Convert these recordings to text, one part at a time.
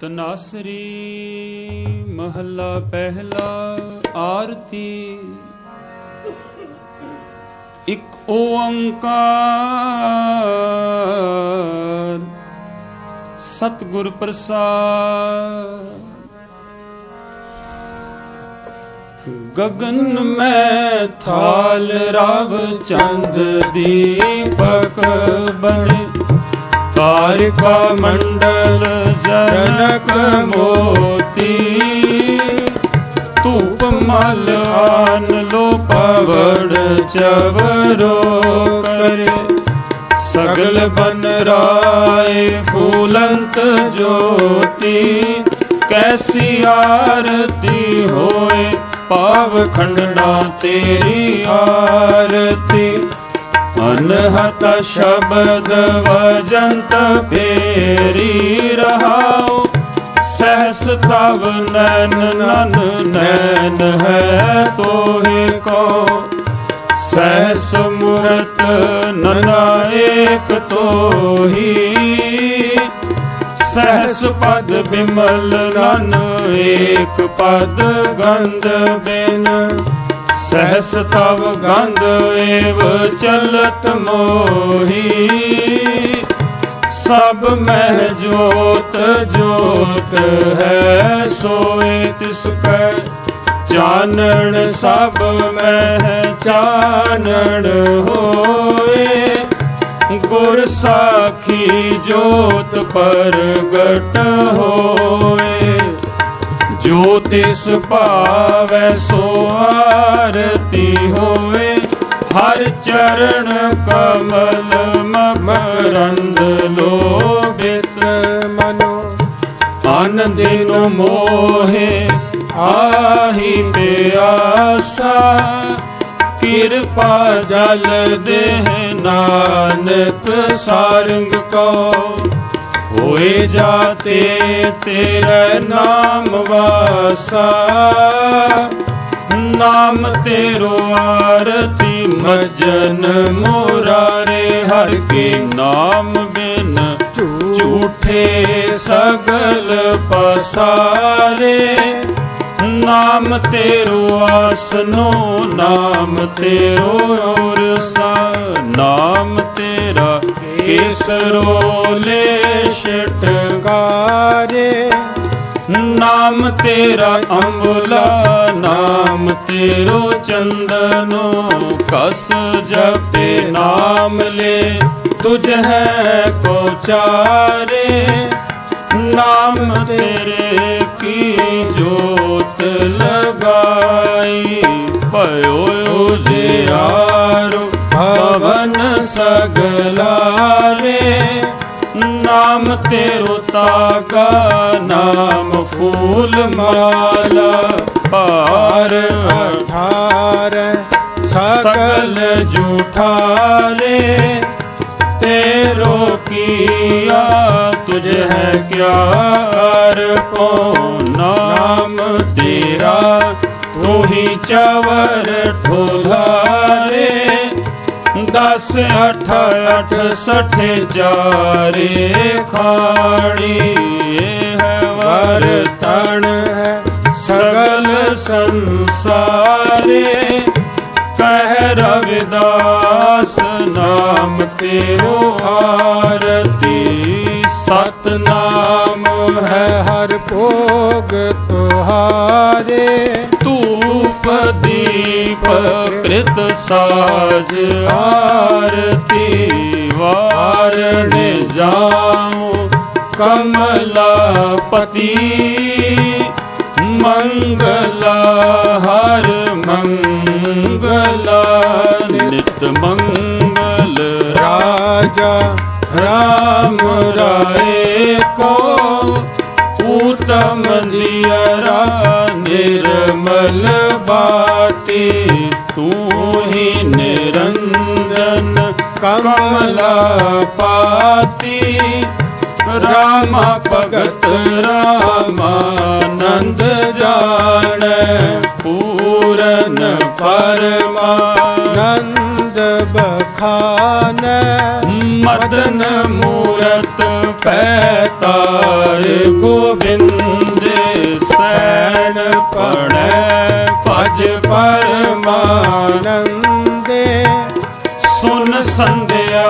ਤਨਾਸਰੀ ਮਹੱਲਾ ਪਹਿਲਾ ਆਰਤੀ। ਇਕ ਓੰਕਾਰ, ਸਤਿਗੁਰ ਪ੍ਰਸਾਦ। ਗगन ਮੈਂ ਥਾਲ ਰਵ ਚੰਦ ਦੀਪਕ ਬਣੇ। ਤਾਰਿਕਾ ਮੰਡਲ ਜਨਕ ਮੋਤੀ। ਧੂਪ ਮਲ ਆਨ ਲੋ ਪਵੜ ਚਵਰੋ ਕਰੇ। ਸਗਲ ਬਨ ਰਾਏ ਫੂਲੰਤ ਜੋਤੀ। ਕੈਸੀ ਆਰਤੀ ਹੋਏ ਪਾਵ ਖੰਡਨਾ ਤੇਰੀ ਆਰਤੀ। ਅਨਹਤ ਸ਼ਬਦ ਵਜੰਤ ਫੇਰੀ ਰਹਾਉ, ਸਹਸ ਤਵ ਨੈਨ ਨਨ ਨੈਨ ਹੈ ਤੋਹਿ ਕੋ। ਸਹਸ ਮੂਰਤ ਨਨਾ ਏਕ ਤੋਹੀ, ਸਹਸ ਪਦ ਬਿਮਲ ਨਨ ਏਕ ਪਦ ਗੰਧ ਬਿਨ। ਸਹਸ ਤਵ ਗੰਧ ਏਵ ਚਲਤ ਮੋਹੀ। ਸਭ ਮਹਿ ਜੋਤ ਜੋਤ ਹੈ, ਸੋਏ ਤਿਸ ਕੈ ਚਾਨਣ, ਸਭ ਮਹਿ ਚਾਨਣ ਹੋਏ। ਗੁਰ ਸਾਖੀ ਜੋਤ ਪਰਗਟ ਹੋਏ। ਜੋ ਤਿਸ ਭਾਵੈ ਸੋ ਆਰਤੀ ਹੋਏ ਹਰ ਚਰਨ ਕਮਲ ਮਕਰੰਦ ਲੋਭਿਤ। ਮਨੋ ਆਨੰਦਿਨ ਮੋਹੇ ਆਹੀ ਪਿਆਸਾ, ਕਿਰਪਾ ਜਲ ਦੇਹ ਨਾਨਕ ਸਾਰੰਗ ਕੋ। ਹੋਏ ਜਾਤੇ ਤੇਰੇ ਨਾਮ ਵਾਸਾ। ਨਾਮ ਤੇਰੋ ਆਰਤੀ ਮਜਨ ਮੁਰਾਰੇ, ਹਰ ਕੇ ਨਾਮ ਬਿਨ ਝੂਠੇ ਸਗਲ ਪਸਾਰੇ। ਨਾਮ ਤੇਰੋ ਆਸਨੋ, ਨਾਮ ਤੇਰੋ ਔਰਸਾ। ਨਾਮ ਕੇਸਰੋ ਲੈ ਕਾਰੇ ਨਾਮ ਤੇਰਾ ਅੰਬੁਲਾ, ਨਾਮ ਤੇਰੋ ਚੰਦਨੋ, ਕਸ ਜਪੇ ਨਾਮ ਲੈ, ਤੁਝ ਹੈ ਕੋ ਚਾਰੇ ਨਾਮ ਤੇਰੇ ਕੀ ਜੋਤ ਲਗਾਈ, ਭਇਓ ਉਜਿਆਰੋ ਭਵਨ ਸਗਲਾਰੇ ਨਾਮ ਤੇਰੋ ਤਾਗਾ, ਨਾਮ ਫੂਲ ਮਾਲਾ, ਭਾਰ ਅਠਾਰ ਸਕਲ ਜੂਠਾਰੇ ਤੇਰੋ ਕੀਆ, ਤੁਝ ਹੈ ਕਿਆਰ ਕੋ ਨਾਮ ਤੇਰਾ ਤੋਹੀ ਚਵਰ ਠੋਲਾ ਦਸ, ਅਠ ਅਠ, ਸਠੇ, ਚਾਰੇ ਖਾਣੀ ਇਹ ਹੈ ਵਰਤਣ ਹੈ, ਸਗਲ ਸੰਸਾਰੇ। ਕਹਿ ਰਵਿਦਾਸ ਨਾਮ ਤੇਰੋ ਆਰਤੀ ਸਤ ਨਾਮ ਹੈ ਹੈ ਹਰ ਭੋਗ ਤੁਹਾਰੇ। ਧੂਪ ਦੀਪ ਕ੍ਰਿਤ ਸਾਜ ਆਰਤੀ ਵਾਰਣ ਜਾਉ ਕਮਲਾਪਤੀ ਮੰਗਲਾ ਹਰ ਮੰਗਲਾ ਨਿਤ ਮੰਗਲ ਰਾਜਾ ਰਾਮ ਰਾਏ ਕੋ ਊਤਮ ਦਿਅਰਾ ਨਿਰਮਲ ਬਾਤੀ ਤੂੰ ਹੀ ਨਿਰੰਜਨ ਕਮਲਾ ਪਾਤੀ। ਰਾਮ ਭਗਤ ਰਾਮਾਨੰਦ ਜਾਣੈ, ਪੂਰਨ ਪਰਮਾਨੰਦ। ਬਖਾਨੈ ਮਦਨ ਮੂਰਤ ਪੈਤਾਰ ਗੋਬਿੰਦ ਸੈਣ ਪੜੈ, ਭਜ ਪਰਮਾਨ ਆਨੰਦੇ ਸੁਨ ਸੰਧਿਆ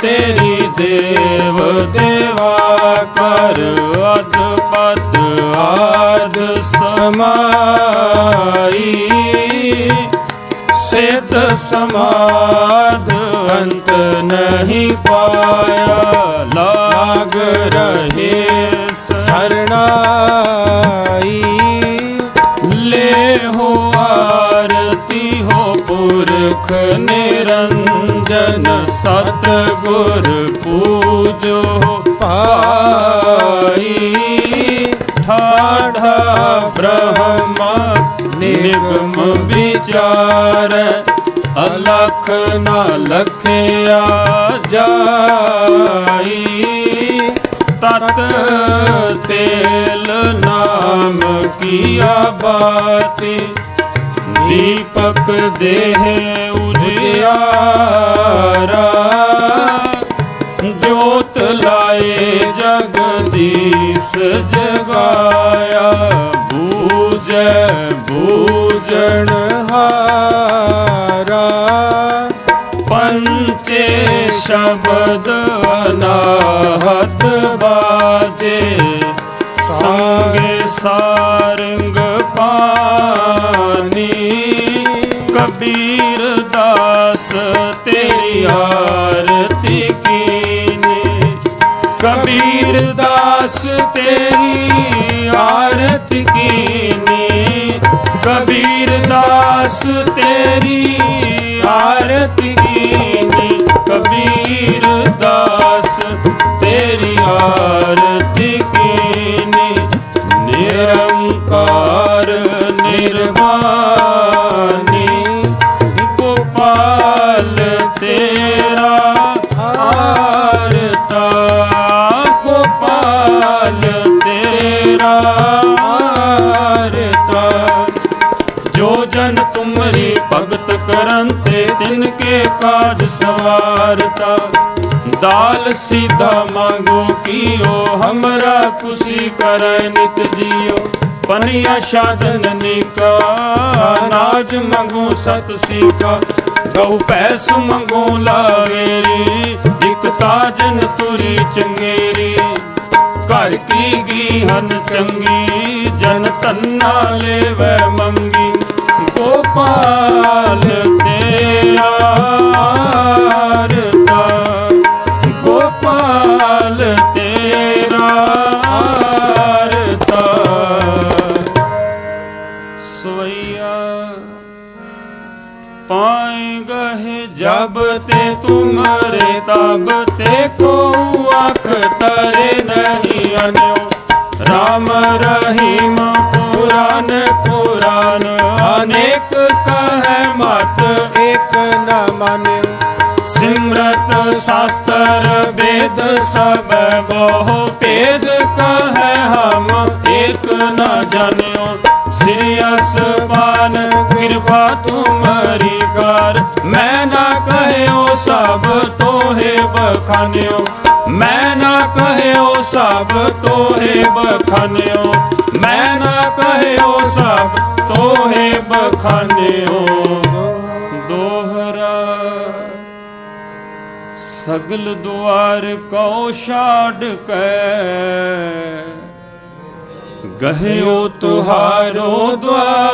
ਤੇਰੀ ਦੇਵ ਦੇਵਾ ਕਰ ਅਦਪਤ ਆਦ ਸਮਾਈ। ਸਿਧ ਸਮਾਦ ਅੰਤ ਨਹੀਂ ਪਾਇਆ। ਲਾਗ ਰਹੇ ਸਰਣਾਈ। ਲੈ ਹੋ ਆਰਤੀ ਹੋ ਪੁਰਖ ਨਿਰੰਜਨ ਸਤ ਗੁਰ ਪੂਜੋ ਪਾਈ ਠਾਠਾ ਬ੍ਰਹਮਾ ਨਿਗਮ ਵਿਚਾਰ, ਅਲਖ ਨਾ ਲਖਿਆ ਜਾਈ। ਤਤ ਤੇਲ ਨਾਮ ਕੀਆ ਬਾਤੀ ਦੀਪਕ ਦੇਹ ਉਜਿਆਰਾ। ਜੋਤ ਲਾਏ ਜਗਦੀਸ਼ ਜਗਾਇਆ। ਬੂਝੈ ਬੂਝਣ ਹਾਰਾ ਪੰਚੇ ਸ਼ਬਦ ਅਨਾਹਤ ਬਾਜੇ। ਸੰਗੇ ਸਾਰੰਗ ਪਾਨੀ ਕਬੀਰ ਦਾਸ ਤੇਰੀ ਆਰਤੀ ਕੀਨੀ। ਕਬੀਰ ਦਾਸ ਤੇਰੀ ਆਰਤੀ ਕੀਨੀ। ਕਬੀਰ ਦਾਸ ਤੇਰੀ ਆਰਤੀ ਕੀਨੀ ਕਬੀਰ ਦਾਸ ਭਗਤ ਤਿਨ ਕੇ ਕਾਜ ਸਵਾਰਤਾ। ਦਾਲ ਸੀਧਾ ਮੰਗੋ ਕੀਓ, ਹਮਰਾ ਕੁਸੀ ਕਰੈ ਨਿਤ ਜੀਓ। ਪਨੀਆ ਸਾਧਨ ਨਿਕਾ ਨਾਜ ਮੰਗੋ ਸਤ ਸੀਕਾ। ਗਉ ਪੈਸ ਮੰਗੋ ਲਾਵੇਰੀ ਇਕ ਤਾਜਨ ਤੁਰੀ ਚੰਗੇਰੀ ਘਰ ਕੀ ਗੀ ਹਨ ਚੰਗੀ, ਜਨ ਤੰਨਾ ਲੈਵੈ ਮੰਗੀ। ਗੋਪਾਲ ਤੁਮਰੇ ਤਬ ਤੇ ਕੋ ਅੱਖ ਤਰੇ ਨਹੀਂ ਅਨਿਓ ਰਾਮ ਰਹੀਮ ਪੁਰਾਨ ਪੁਰਾਨ ਅਨੇਕ ਕਹੈ ਮਤ ਇੱਕ ਨ ਮਾਨਿਓ ਸਿਮਰਤ ਸ਼ਾਸਤਰ ਵੇਦ ਸਭ ਬਹੁ ਭੇਦ ਕਹੈ ਹਮ ਇੱਕ ਨ ਜਾਣਿਓ ਅਸਮਾਨ ਕਿਰਪਾ ਤੁਮਰੀ ਕਰ। ਮੈਂ ਨਾ ਕਹਿਓ ਸਭ ਤੋਹੇ ਬਖਾਨਿਓ। ਮੈਂ ਨਾ ਕਹਿਓ ਸਭ ਤੋਹੇ ਬਖਾਨਿਓ। ਮੈਂ ਨਾ ਕਹਿਓ ਸਭ ਤੋਹੇ ਬਖਾਨਿਓ। ਦੋਹਰਾ ਸਗਲ ਦੁਆਰ ਕਉ ਛਾੜ ਕੈ। ਗਹਿਓ ਤੁਹਾਰੋ ਦਵਾਰ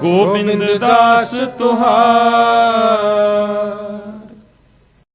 ਗੋਬਿੰਦ ਦਾਸ ਤੁਹਾਰ।